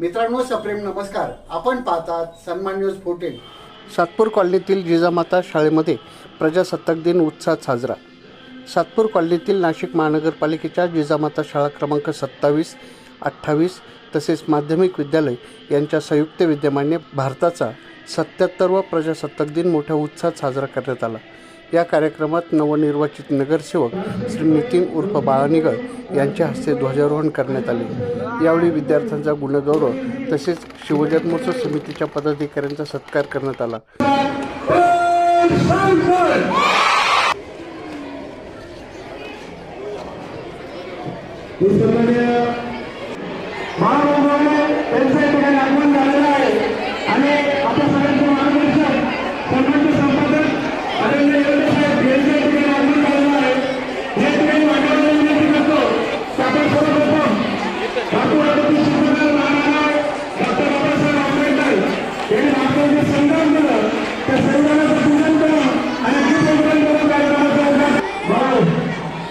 मित्रांनो सप्रेम नमस्कार. आपण पाहतात सन्मान न्यूज फोर्टीन सातपूर कॉलनीतील जिजामाता शाळेमध्ये प्रजासत्ताक दिन उत्साहात साजरा. सातपूर कॉलनीतील नाशिक महानगरपालिकेच्या जिजामाता शाळा क्रमांक सत्तावीस अठ्ठावीस तसेच माध्यमिक विद्यालय यांच्या संयुक्त विद्यमाने भारताचा सत्याहत्तरवा प्रजासत्ताक दिन मोठ्या उत्साहात साजरा करण्यात आला. या कार्यक्रमात नवनिर्वाचित नगरसेवक श्री नितीन उर्फ बाळानिगळ यांच्या हस्ते ध्वजारोहण करण्यात आले. यावेळी विद्यार्थ्यांचा गुणगौरव तसेच शिवजन्मोत्सव समितीच्या पदाधिकाऱ्यांचा सत्कार करण्यात आला सन्माननीय महानुभावाने त्यांचं या ठिकाणी आगमन झालेलं आहे आणि आपल्या सगळ्यांचे मार्गदर्शक सन्मानचे संपादक आदरणीय योगेश साहेब यांचं या ठिकाणी आगमन झालेलं आहे या ठिकाणी मान्यवर विनंती करतो की आपण सर्वप्रथम ठाकूर शिवकुमार महाराज डॉक्टर बाबासाहेब आंबेडकर यांनी भारताचे संग्राम केलं त्या संग्रामाचं पूजन करून आणि दीपवंदन करून कार्यक्रमाचा उद्घाटन भाऊ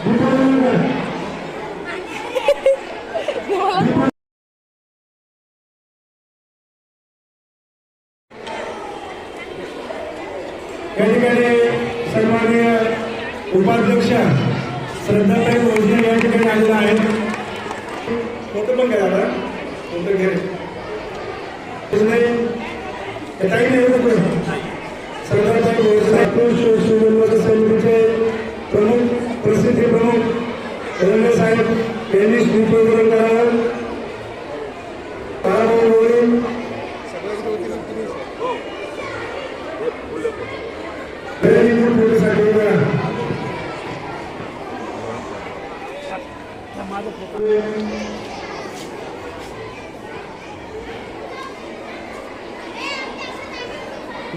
दीपवंदन करा. या ठिकाणी सन्माननीय उपाध्यक्ष श्रद्धाताई भोजने या ठिकाणी आलेला आहे फोटो पण घ्या आता. फोटो घे काही नाही येत श्रद्धाताई भोजने शिवजन्माच्या समितीचे प्रमुख प्रसिद्धी प्रमुख रमेश साहेब यांनी श्रीप्रबोधन करा.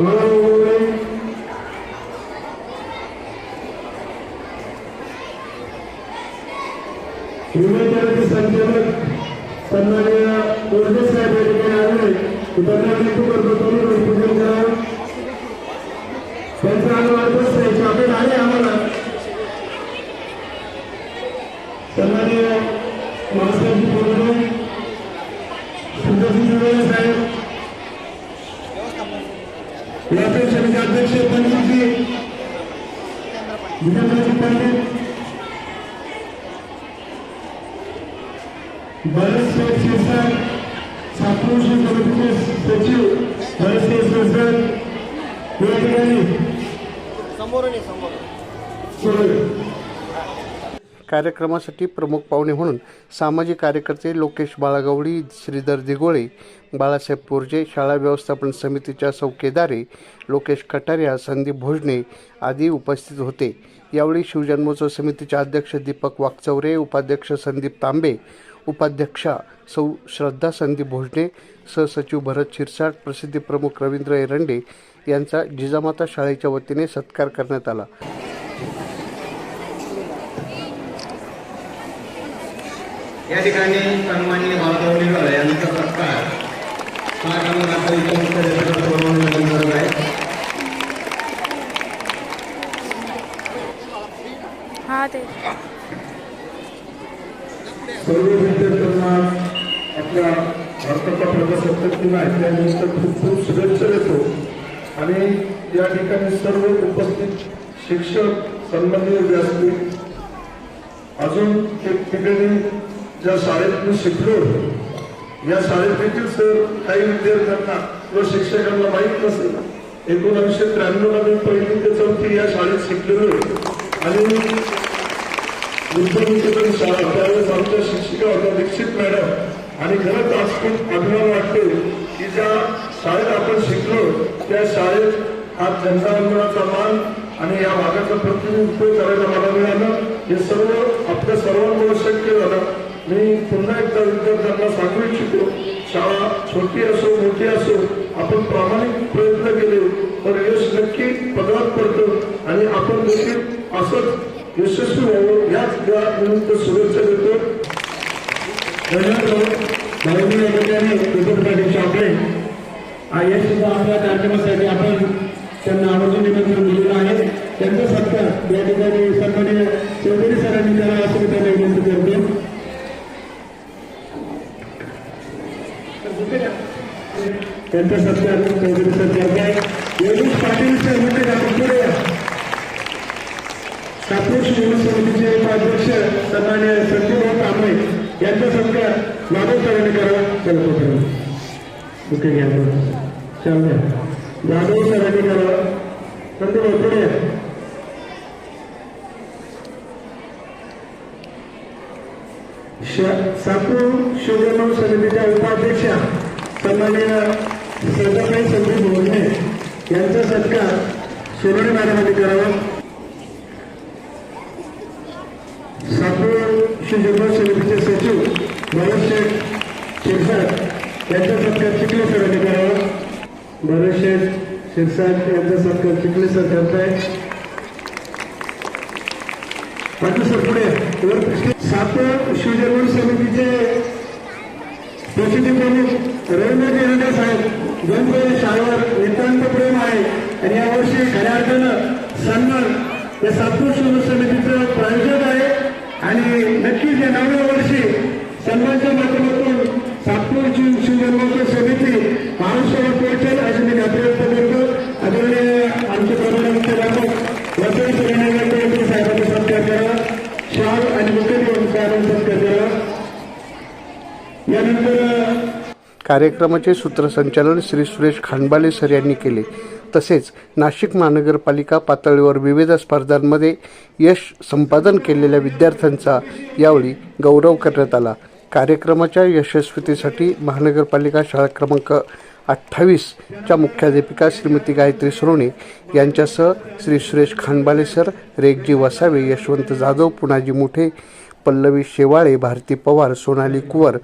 बाळाभाऊ मोरे. संचालक सन्माननीय कोरडे साहेब या ठिकाणी आले त्यांना विनंती करतो तुम्ही पूजन त्यांचा आले आम्हाला सन्माननीय बोलणे सुंदरजी जुळे साहेब व्यापारी समिती अध्यक्ष पंडितजी जितेंद्रजी पंडित बरेचसे शिरसाट छात्रवृत्ती समितीचे सचिव बरेचसे शिरसाट या ठिकाणी. सोडले. कार्यक्रमासाठी प्रमुख पाहुणे म्हणून सामाजिक कार्यकर्ते लोकेश बाळागवडी श्रीधर दिगोळे बाळासाहेब पोरजे शाळा व्यवस्थापन समितीच्या चौकेदारे लोकेश कटारिया संदीप भोजने आदी उपस्थित होते. यावेळी शिवजन्मोत्सव समितीचे अध्यक्ष दीपक वाकचौरे उपाध्यक्ष संदीप तांबे उपाध्यक्षा सौ श्रद्धा संदीप भोजने सहसचिव भरत शिरसाट प्रसिद्धी प्रमुख रवींद्र एरंडे यांचा जिजामाता शाळेच्या वतीने सत्कार करण्यात आला. या ठिकाणी बाळासाहेब यांचा सत्कार. हा क्रमांक करत आहे. हा ते. सर्व विद्यार्थ्यांना आपल्या भारताचा प्रजासत्ताक दिन ऐकल्यानंतर खूप खूप शुभेच्छा देतो. आणि या ठिकाणी सर्व उपस्थित शिक्षक संबंधित व्यासपीठ अजून एक ठिकाणी ज्या शाळेत मी शिकलो या शाळेत देखील सर काही विद्यार्थ्यांना व शिक्षकांना माहीत नसेल एकोणीसशे त्र्याण्णवमध्ये पहिली ते चौथी या शाळेत शिकलेलो आणि शाळा होता दीक्षित मॅडम आणि खरंच आज खूप अभिमान वाटते की ज्या शाळेत आपण शिकलो त्या शाळेत आज जनता आंदोलनाचा मान आणि या भागाचं प्रतिनिधित्व करायला मला मिळालं. हे सर्व आपल्या सर्वांमुळे शक्य झालं. मी पुन्हा एकदा विद्यार्थ्यांना सांगू इच्छितो शाळा छोटी असो मोठी असो आपण प्रामाणिक प्रयत्न केले तर यश नक्की पदरात पडतं आणि आपण देखील असंच यशस्वी व्हावं. याच त्या निमित्त शुभेच्छा देतो. धन्यवाद भाऊजी या ठिकाणी उपस्थित हे सुद्धा आपल्या कार्यक्रमासाठी आपण त्यांना आवर्जून निमंत्रण दिलेलं आहे. त्यांचा सत्कार या ठिकाणी सन्मान्य चौधरी सरांनी त्याला असं त्यांना विनंती करतो. त्यांचा सत्कार चौधरी सर करत आहे. योगेश पाटील सर म्हणजे आपण पुढे या. समितीचे उपाध्यक्ष सन्मान्य संजयभाऊ कांबळे यांचा सत्कार माधव सरांनी करावा चला तो ओके घ्या चाल द्या जाधव सरांनी करावा संजयभाऊ पुढे या. श- साकूर शिवजन्म समितीच्या उपाध्यक्षा सन्माननीय सदाबाई संदीप भोजने यांचा सत्कार सोनवणे मॅडमांनी करावा. साकूर शिवजन्म समितीचे सचिव भरत शेठ शिरसाट यांचा सत्कार चिखले सरांनी करावा भरत शिरसाहेब यांचं सरकार चिखले सर करताय बाकी सर पुढे. सात शिवजन्म समितीचे प्रसिद्धी प्रमुख रवींद्र गिरडे साहेब ज्यांचं शाळेवर नितांत प्रेम आहे. आणि यावर्षी खऱ्या अर्थानं सन्मान या सातपूर शिवजन समितीचं प्रायोजक आहे. शाल आणि सत्कार यानंतर कार्यक्रमाचे सूत्रसंचालन श्री सुरेश खांडबाले सर यांनी केले. तसेच नाशिक महानगरपालिका पातळीवर विविध स्पर्धांमध्ये यश संपादन केलेल्या विद्यार्थ्यांचा यावेळी गौरव करण्यात आला. कार्यक्रमाच्या यशस्वीतेसाठी महानगरपालिका शाळा क्रमांक अठ्ठावीसच्या मुख्याध्यापिका श्रीमती गायत्री सोने यांच्यासह श्री सुरेश खानबाले सर रेगजी वसावे यशवंत जाधव पुनाजी मुठे पल्लवी शेवाळे भारती पवार सोनाली कुवर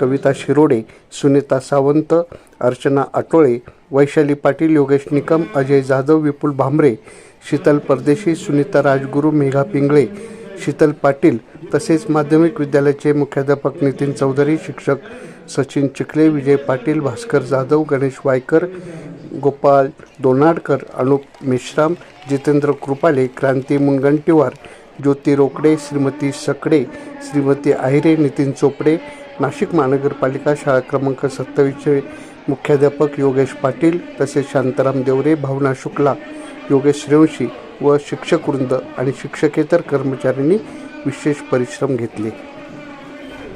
कविता शिरोडे सुनीता सावंत अर्चना आटोळे वैशाली पाटील योगेश निकम अजय जाधव विपुल भांबरे शीतल परदेशी सुनीता राजगुरू मेघा पिंगळे शीतल पाटील तसेच माध्यमिक विद्यालयाचे मुख्याध्यापक नितीन चौधरी शिक्षक सचिन चिखले विजय पाटील भास्कर जाधव गणेश वायकर गोपाल दोनाडकर अनुप मेश्राम जितेंद्र कृपाले क्रांती मुनगंटीवार ज्योती रोकडे श्रीमती सकडे श्रीमती आहिरे नितीन चोपडे नाशिक महानगरपालिका शाळा क्रमांक सत्तावीसचे मुख्याध्यापक योगेश पाटील तसेच शांताराम देवरे भावना शुक्ला योगेश रेवशी व शिक्षकवृंद आणि शिक्षकेतर कर्मचाऱ्यांनी विशेष परिश्रम घेतले.